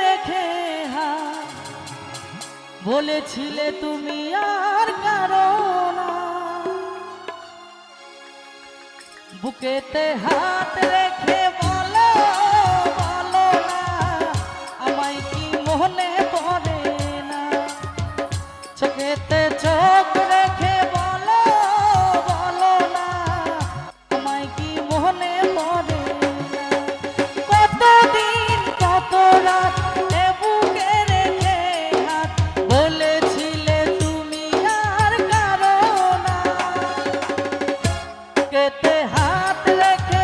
রেখে হা। বলেছিলে তুমি আর কারও না। বুকেতে হাত রেখে বলো বলো না, আমায় কি মনে পড়ে না? চোখেতে চোখ কেতে হাত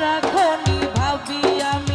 রাখনি ভাবিয়া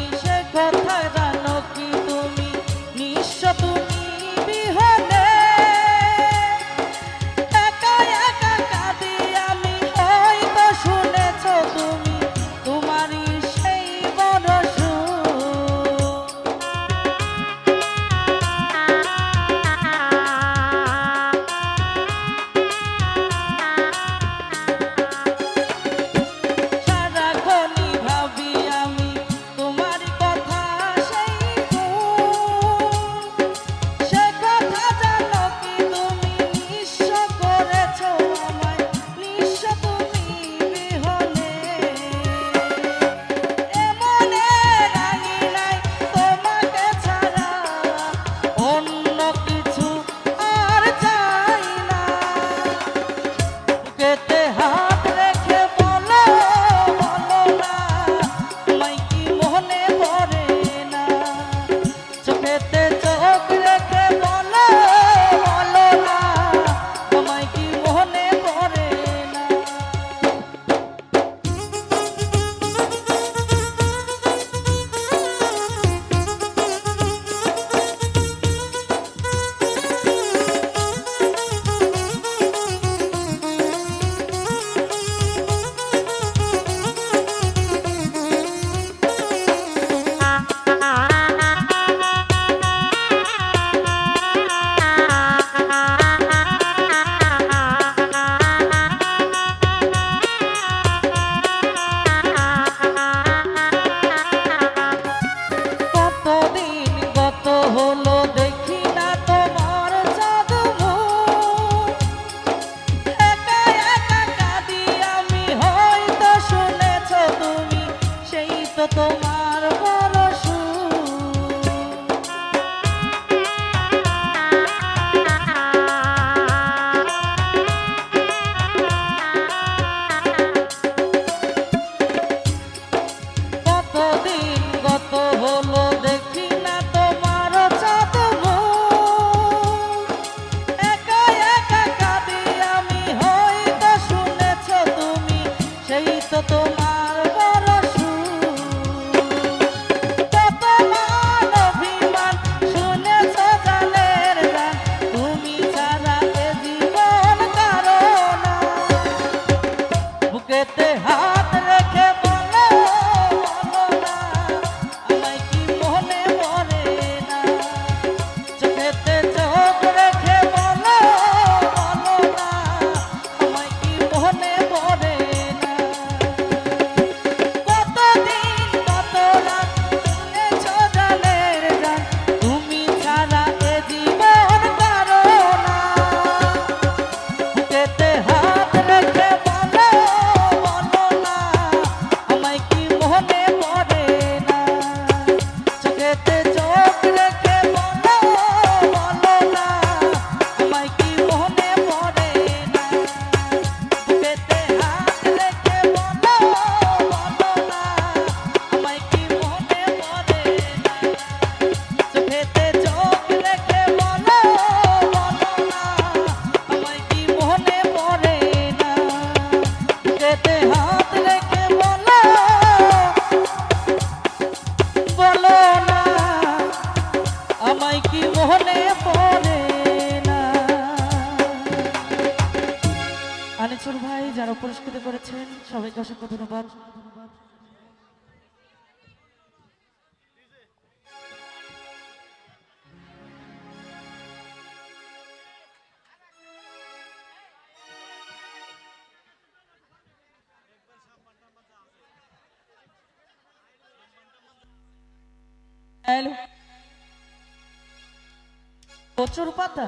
tomar. করেছেন। সবাইকে অসংখ্য ধন্যবাদ। হ্যালো। প্রচুর পাতা।